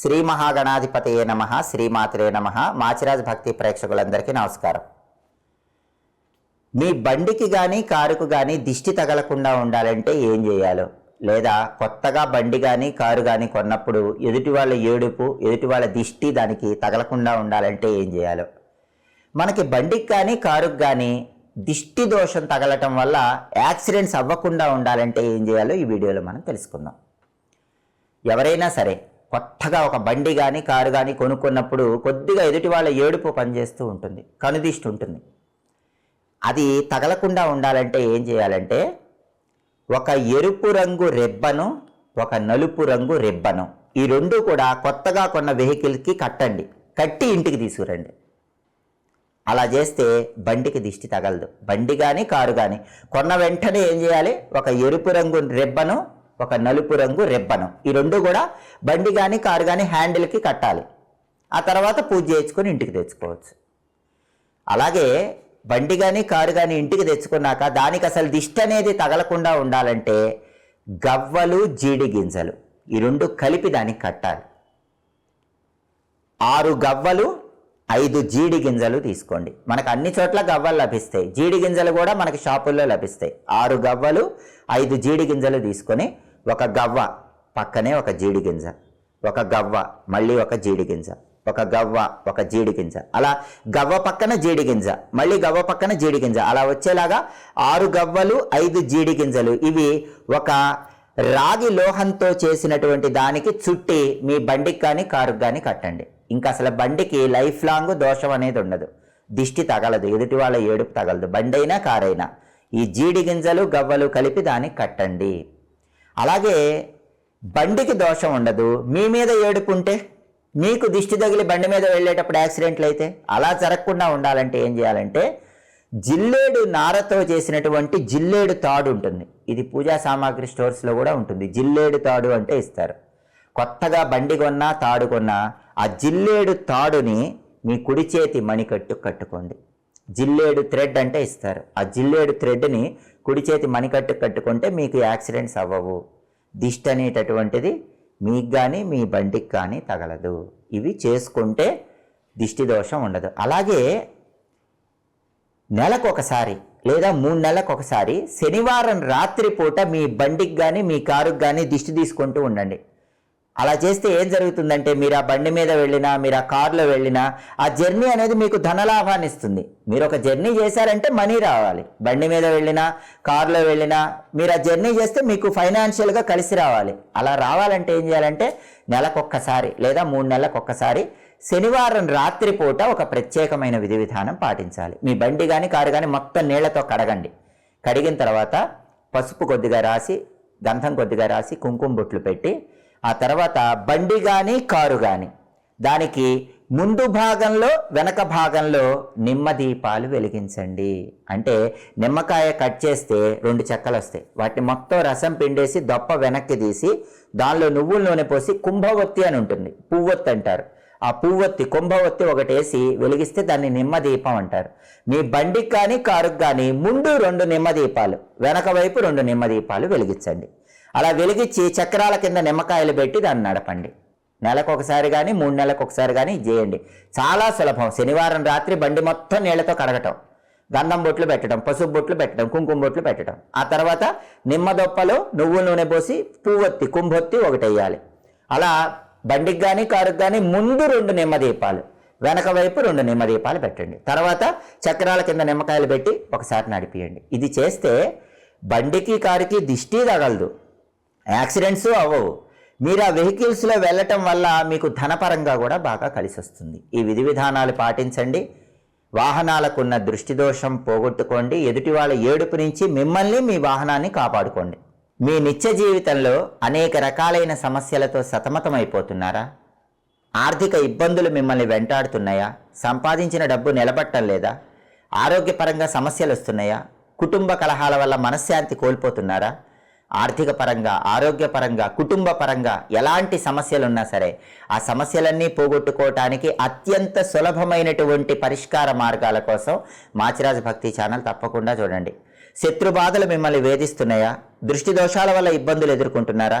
శ్రీ మహాగణాధిపతయే నమ శ్రీమాతరే నమ. మాచిరాజ్ భక్తి ప్రేక్షకులందరికీ నమస్కారం. మీ బండికి కానీ కారుకు కానీ దిష్టి తగలకుండా ఉండాలంటే ఏం చేయాలో? లేదా కొత్తగా బండి కానీ కారు కానీ కొన్నప్పుడు ఎదుటి వాళ్ళ ఏడుపు ఎదుటి వాళ్ళ దిష్టి దానికి తగలకుండా ఉండాలంటే ఏం చేయాలో? మనకి బండికి కానీ కారుకు కానీ దిష్టి దోషం తగలటం వల్ల యాక్సిడెంట్స్ అవ్వకుండా ఉండాలంటే ఏం చేయాలో ఈ వీడియోలో మనం తెలుసుకుందాం. ఎవరైనా సరే కొత్తగా ఒక బండి కానీ కారు కానీ కొనుక్కున్నప్పుడు కొద్దిగా ఎదుటి వాళ్ళ ఏడుపు పనిచేస్తూ ఉంటుంది కనుదిష్టి ఉంటుంది. అది తగలకుండా ఉండాలంటే ఏం చేయాలంటే ఒక ఎరుపు రంగు రెబ్బను ఒక నలుపు రంగు రెబ్బను ఈ రెండు కూడా కొత్తగా కొన్న వెహికల్కి కట్టండి కట్టి ఇంటికి తీసుకురండి. అలా చేస్తే బండికి దిష్టి తగలదు బండి కానీ కారు కానీ కొన్న వెంటనే ఏం చేయాలి? ఒక ఎరుపు రంగు రెబ్బను ఒక నలుపు రంగు రెబ్బను. ఈ రెండు కూడా బండి కానీ కారు కానీ హ్యాండిల్కి కట్టాలి. ఆ తర్వాత పూజ చేయించుకొని ఇంటికి తెచ్చుకోవచ్చు. అలాగే బండి కానీ కారు కానీ ఇంటికి తెచ్చుకున్నాక దానికి అసలు దిష్టి అనేది తగలకుండా ఉండాలంటే గవ్వలు జీడి గింజలు ఈ రెండు కలిపి దానికి కట్టాలి. ఆరు గవ్వలు ఐదు జీడి గింజలు తీసుకోండి. మనకు అన్ని చోట్ల గవ్వలు లభిస్తాయి. జీడి గింజలు కూడా మనకి షాపుల్లో లభిస్తాయి. ఆరు గవ్వలు ఐదు జీడి గింజలు తీసుకొని ఒక గవ్వ పక్కనే ఒక జీడి గింజ. ఒక గవ్వ మళ్ళీ ఒక జీడి గింజ. ఒక గవ్వ ఒక జీడి గింజ. అలా గవ్వ పక్కన జీడి గింజ మళ్ళీ గవ్వ పక్కన జీడి గింజ. అలా వచ్చేలాగా ఆరు గవ్వలు ఐదు జీడి గింజలు. ఇవి ఒక రాగి లోహంతో చేసినటువంటి దానికి చుట్టి మీ బండికి కానీ కారుకు కానీ కట్టండి. ఇంకా అసలు బండికి లైఫ్ లాంగ్ దోషం అనేది ఉండదు. దిష్టి తగలదు ఎదుటి వాళ్ళ ఏడుపు తగలదు. బండైనా కారైనా ఈ జీడి గింజలు గవ్వలు కలిపి దానికి కట్టండి. అలాగే బండికి దోషం ఉండదు. మీ మీద ఏడుపుంటే మీకు దిష్టి తగిలి బండి మీద వెళ్ళేటప్పుడు యాక్సిడెంట్లు అయితే అలా జరగకుండా ఉండాలంటే ఏం చేయాలంటే జిల్లేడు నారతో చేసినటువంటి జిల్లేడు తాడు ఉంటుంది. ఇది పూజా సామాగ్రి స్టోర్స్లో కూడా ఉంటుంది. జిల్లేడు తాడు అంటే ఇస్తారు. కొత్తగా బండి కొన్నా తాడు కొన్నా ఆ జిల్లేడు తాడుని మీ కుడి చేతి మణికట్టు కట్టుకోండి. జిల్లేడు థ్రెడ్ అంటే ఇస్తారు. ఆ జిల్లేడు థ్రెడ్ని కుడి చేతి మణికట్టు కట్టుకుంటే మీకు యాక్సిడెంట్స్ అవ్వవు. దిష్టి అనేటటువంటిది మీకు కానీ మీ బండికి కానీ తగలదు. ఇవి చేసుకుంటే దిష్టి దోషం ఉండదు. అలాగే నెలకు ఒకసారి లేదా మూడు నెలలకు ఒకసారి శనివారం రాత్రిపూట మీ బండికి కానీ మీ కారుకు కానీ దిష్టి తీసుకుంటూ ఉండండి. అలా చేస్తే ఏం జరుగుతుందంటే మీరు ఆ బండి మీద వెళ్ళినా మీరు ఆ కారులో వెళ్ళినా ఆ జర్నీ అనేది మీకు ధనలాభాన్ని ఇస్తుంది. మీరు ఒక జర్నీ చేశారంటే మనీ రావాలి. బండి మీద వెళ్ళినా కారులో వెళ్ళినా మీరు ఆ జర్నీ చేస్తే మీకు ఫైనాన్షియల్గా కలిసి రావాలి. అలా రావాలంటే ఏం చేయాలంటే నెలకొక్కసారి లేదా మూడు నెలలకు ఒక్కసారి శనివారం రాత్రిపూట ఒక ప్రత్యేకమైన విధి విధానం పాటించాలి. మీ బండి కానీ కారు కానీ మొత్తం నీళ్ళతో కడగండి. కడిగిన తర్వాత పసుపు కొద్దిగా రాసి గంధం కొద్దిగా రాసి కుంకుమ బొట్లు పెట్టి ఆ తర్వాత బండి కానీ కారు కానీ దానికి ముందు భాగంలో వెనక భాగంలో నిమ్మ దీపాలు వెలిగించండి. అంటే నిమ్మకాయ కట్ చేస్తే రెండు చెక్కలు వస్తాయి. వాటిని మొత్తం రసం పిండేసి దొప్ప వెనక్కి తీసి దానిలో నువ్వుల నూనె పోసి కుంభవత్తి అని ఉంటుంది. పువ్వొత్తి అంటారు. ఆ పువ్వొత్తి కుంభవత్తి ఒకటి వేసి వెలిగిస్తే దాన్ని నిమ్మ దీపం అంటారు. మీ బండికి కానీ కారుకు కానీ ముందు రెండు నిమ్మ దీపాలు వెనక వైపు రెండు నిమ్మ దీపాలు వెలిగించండి. అలా వెలిగించి చక్రాల కింద నిమ్మకాయలు పెట్టి దాన్ని నడపండి. నెలకు ఒకసారి కానీ మూడు నెలలకు ఒకసారి కానీ ఇది చేయండి. చాలా సులభం. శనివారం రాత్రి బండి మొత్తం నీళ్ళతో కడగటం. గంధం బొట్లు పెట్టడం పసుపు బొట్లు పెట్టడం కుంకుమ బొట్లు పెట్టడం. ఆ తర్వాత నిమ్మ దొప్పలో నువ్వుల నూనె పోసి పువ్వొత్తి కుంభొత్తి ఒకటి వేయాలి అలా బండికి కానీ కారుకు కానీ ముందు రెండు నిమ్మ దీపాలు వెనక వైపు రెండు నిమ్మ దీపాలు పెట్టండి. తర్వాత చక్రాల కింద నిమ్మకాయలు పెట్టి ఒకసారి నడిపియండి. ఇది చేస్తే బండికి కారుకి దిష్టి తగలదు. యాక్సిడెంట్స్ అవ్వవు. మీరు ఆ వెహికల్స్లో వెళ్ళటం వల్ల మీకు ధనపరంగా కూడా బాగా కలిసి వస్తుంది ఈ విధి విధానాలు పాటించండి. వాహనాలకున్న దృష్టి దోషం పోగొట్టుకోండి. ఎదుటి వాళ్ళ ఏడుపు నుంచి మిమ్మల్ని మీ వాహనాన్ని కాపాడుకోండి. మీ నిత్య జీవితంలో అనేక రకాలైన సమస్యలతో సతమతమైపోతున్నారా? ఆర్థిక ఇబ్బందులు మిమ్మల్ని వెంటాడుతున్నాయా? సంపాదించిన డబ్బు నిలబట్టం లేదా? ఆరోగ్యపరంగా సమస్యలు వస్తున్నాయా కుటుంబ కలహాల వల్ల మనశ్శాంతి కోల్పోతున్నారా? ఆర్థిక పరంగా ఆరోగ్యపరంగా కుటుంబ పరంగా ఎలాంటి సమస్యలున్నా సరే ఆ సమస్యలన్నీ పోగొట్టుకోవటానికి అత్యంత సులభమైనటువంటి పరిష్కార మార్గాల కోసం మాచిరాజ్ భక్తి ఛానల్ తప్పకుండా చూడండి. శత్రు బాధలు మిమ్మల్ని వేధిస్తున్నాయా? దృష్టి దోషాల వల్ల ఇబ్బందులు ఎదుర్కొంటున్నారా?